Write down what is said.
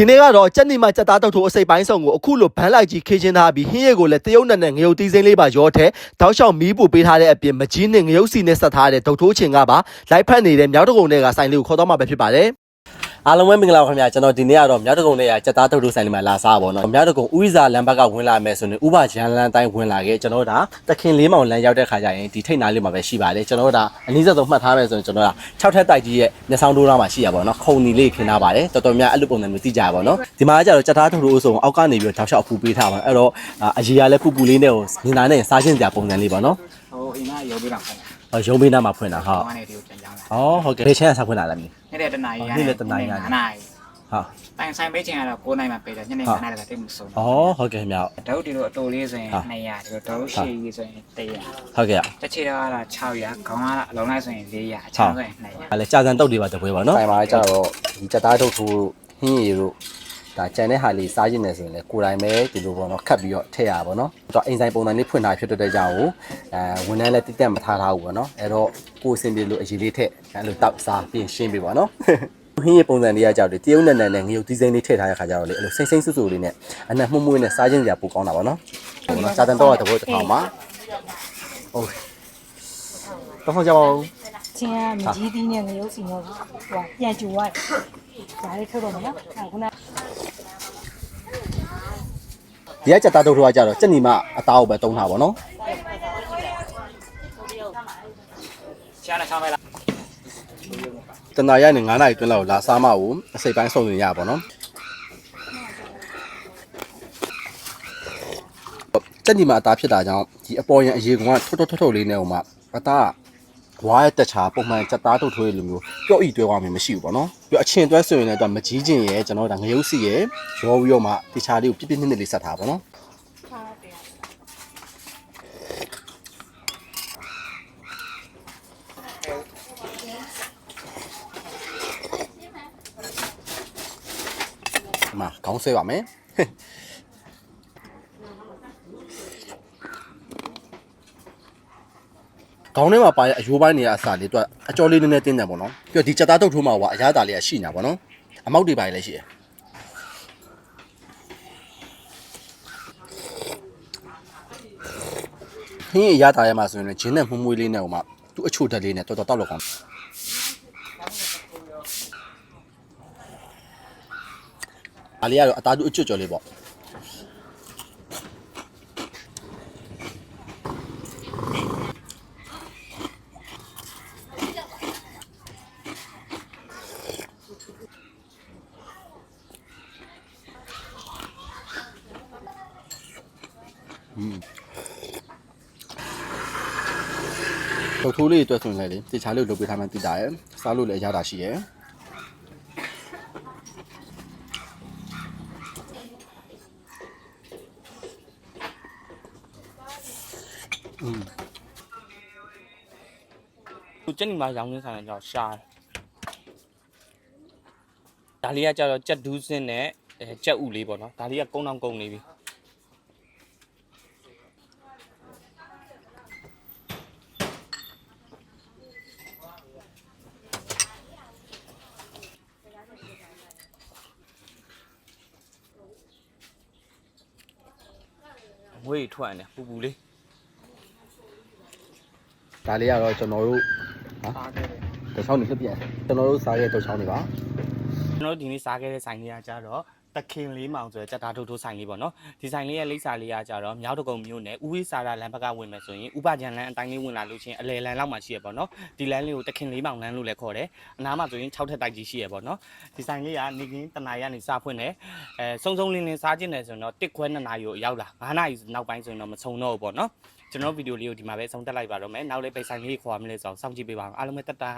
ဒီနေ့ကတော့ကြက်နီမကြက်သားတုတ်ထိုးအစိပ်ပိုင်းဆောင်ကိုအခုလိုဘန်းလိုက်ကြီးခေချင်းထားပြီးဟင်းရည်ကိုလည်းတရုတ်နဲ့နဲ့ငရုတ်သီးစိမ်းလေးပါရောထဲတောက်လျှောက်မီးပူပေးထားတဲ့အပြင်မကြီးနဲ့ငရုတ်စီနဲ့ဆက်ထားတဲ့တုတ်ထိုးချင်ကပါလိုက်ဖက်နေတဲ့မြောက်တကုံတွေကဆိုင်လေးကိုခေါ်တော့မှာပဲဖြစ်ပါတယ် အားလုံးပဲမင်္ဂလာပါခင်ဗျာကျွန်တော်ဒီနေ့ကတော့မြောက်တကုံတွေကကြက်သားတုတ်ထိုးဆိုင်လေးမှာလာစားပါတော့မြောက်တကုံဥိစာလမ်းဘက်ကဝင်လာမယ်ဆိုရင်ဥပရန်လန်းတိုင်းဝင်လာခဲ့ကျွန်တော်ဒါတခင်လေးမောင်လမ်းရောက်တဲ့ခါကျရင်ဒီထိတ်နားလေးမှာပဲရှိပါတယ်ကျွန်တော်ဒါအနည်းဆုံးမှတ်ထားမယ်ဆိုရင်ကျွန်တော်ဒါ6ထက်တိုက်ကြီးရဲ့မျက်စောင်းတိုးသားမှာရှိရပါတော့ခုံနီလေးခင်းထားပါတယ်တော်တော်များအဲ့လိုပုံစံမျိုးသိကြရပါတော့ဒီမှာကျတော့ကြက်သားတုတ်ထိုးဆိုအောက်ကနေပြီးတော့တောက်လျှောက်အဖူပေးထားပါအဲ့တော့အရေကလည်းပူပူလေးနဲ့ကိုမြင်တာနဲ့စားချင်းစရာပုံစံလေးပါနော်ဟိုအိမ်ကရောပေးတာပေါ့အော်ရုံးပေးနာမှာဖွင့်တာဟုတ်။ဘာနဲ့ဒီကိုပြန်ကြောင်းလာအော်ဟုတ်ကဲ့ဘယ်ချင်းကစားဖွင့်လာလဲမင်း။နေ့ တဲ့တနာရီနေ့တဲ့တနာရီကနေ9နာရီဟုတ်။တိုင်ဆိုင်ပေးချင်ကတော့9နာရီမှပေးတယ်ညနေဟုတ်9နာရီကတိတ်မဆုံးအော်ဟုတ်ကဲ့ခင်ဗျာ။ဒုတ်ဒီလိုအတူလေးဆိုရင်ဟုတ်200ဒီလိုဒုတ်ရှိကြီးဆိုရင်100ဟုတ်ကဲ့။တစ်ချီတော့ကတော့600ခေါင်းကတော့အလုံးလိုက်ဆိုရင်400အချမ်းဆိုရင်200 အဲ့လေကြာစံတုတ်တွေပါတပွဲပါနော်ဆိုင်မှာကျတော့ဒီကြက်သားတုတ်ထိုးဟင်းရည်တို့ ဒါကြံတဲ့ဟာလေးစားခြင်းနေဆိုရင်လေကိုယ်တိုင်ပဲဒီလိုပေါ့နော်ခတ်ပြီးတော့ထည့်ရပါတော့တော့အိမ်ဆိုင်ပုံစံလေးဖွင့်ထားဖြစ်တဲ့ကြောင့်ကိုအဲဝန်ထမ်းလည်းတိတက်မထားထားဘူးပေါ့နော်အဲ့တော့ကိုယ်စင်ပြေလို့အရေးလေးထည့်အဲ့လိုတောက်စားပြင်ရှင်းပေးပါနော်ဟင်းရပုံစံလေးကကြောက်တယ်တရုတ်နဲ့နဲ့နဲ့ငရုတ်သီးစိမ်းလေးထည့်ထားတဲ့ခါကျတော့လေအဲ့လိုစိမ့်စိမ့်ဆူဆူလေးနဲ့အနက်မှုမှုနဲ့စားခြင်းစရာပိုကောင်းတာပါနော်ဟုတ်နော်စာတန်တော့တဘောတစ်ထောင်ပါဟုတ်တော့ဟောကြပါဦးချင်းကမကြီးသီးနဲ့ငရုတ်စီနဲ့ဟိုပြန်ကျူသွားတယ်။ဒါလေးထုတ်တော့မယ်နော်။အခုန ဒီကကြက်သားတုတ်ထိုးကကြတော့ကြက်နီမအသားကိုပဲတုံးတာပါနော်။ချမ်းနဲ့ချမ်းပဲလားတနာရနဲ့9နာရီတွင်းလောက်လာစားမကိုအစိပ်ပိုင်းစုံနေရပါတော့ကြက်နီမအသားဖြစ်တာကြောင့်ဒီအပေါ်ရန်အရေကောင်ကထွတ်ထွတ်ထွတ်ထွတ်လေးနဲ့ဟိုမှာအသား ဝါးရဲ့တက်ချာပုံမှန်ကြက်သားတုတ်ထိုးရလိုမျိုးပျော့ဤတွဲသွားမှမရှိဘူးပေါ့နော်ပြီးအချင်းတွဲဆိုရင်လည်းတော့မကြီးခြင်းရဲ့ကျွန်တော်ဒါငရုတ်စီရဲ့ရောပြီးတော့မှတခြားလေးကိုပြပြနစ်နစ်လေးဆက်ထားပါနော်ဒီမှာခေါင်းဆွဲပါမယ် ခေါင်းထဲမှာပါတဲ့အယိုးပိုင်းတွေကအစာလေးသူကအကြောလေးနည်းနည်းတင်းတယ်ပေါ့နော်ပြီးတော့ဒီချက်သားတုတ်ထိုးမှာကအရသာလေးကရှိနေတာပေါ့နော်အမောက်တွေပိုင်းလည်းရှိတယ်ဟင်းအရသာရဲမှာဆိုရင်လည်းဂျင်းနဲ့မှုမွေးလေးနဲ့ဟိုမှာသူ့အချိုဓာတ်လေးနဲ့တော်တော်တောက်လောက်ကောင်းအားလေးကတော့အသားတူအကျွတ်ကြော်လေးပေါ့ တုတ်ထိုးလေးတွေအတွက်ဆိုရင်လည်းလေတခြားလေးကိုလုပ်ပေးထားမှသိတာရယ်စားလို့လည်းအရသာရှိရယ်อืมကိုကြက်နီမှာရောင်းနေဆိုင်တယ်ကြောင့်ရှားတယ်ဒါလေးကကြတော့ကြက်ဒူးစင်းနဲ့အဲကြက်ဥလေးပေါ့နော်ဒါလေးကကုန်းတောင်ကုန်းနေပြီ ငွေထွက်နေပူပူလေးဒါလေးကတော့ကျွန်တော်တို့။ပါခဲ့တယ်တချောင်းနေလှပြန်ကျွန်တော်တို့စားရဲ့တချောင်းနေပါကျွန်တော်တို့ဒီနေ့စားခဲ့တဲ့ဆိုင်လေးကကြတော့ တခင်လေးမောင်ဆိုတဲ့ကြက်သားထုတ်ထိုးဆိုင်လေးပေါ့နော်ဒီဆိုင်လေးရဲ့လိပ်စာလေးကကြတော့မြောက်တကုံမြို့နယ်ဦးဝိစာရလမ်းဘက်ကဝင်မယ်ဆိုရင်ဥပကြံလမ်းအတိုင်းလေးဝင်လာလို့ချင်းအလဲလမ်းလောက်မှာရှိရပေါ့နော်ဒီလမ်းလေးကိုတခင်လေးမောင်လမ်းလို့လည်းခေါ်တယ်အနားမှာဆိုရင်6ထက်တိုက်ကြီးရှိရပေါ့နော်ဒီဆိုင်လေးကနေကင်းတနာရီကနေစဖွင့်တယ်အဲစုံစုံလင်းလင်းစားကျင်တယ်ဆိုရင်တော့တစ်ခွဲ2နာရီကိုရောက်လာ9နာရီနောက်ပိုင်းဆိုရင်တော့မဆုံတော့ဘူးပေါ့နော်ကျွန်တော်ဗီဒီယိုလေးကိုဒီမှာပဲဆုံးတက်လိုက်ပါတော့မယ်နောက်လေးပိတ်ဆိုင်လေးခေါ်ရမလဲဆိုအောင်စောင့်ကြည့်ပေးပါအောင်အားလုံးပဲတက်တာ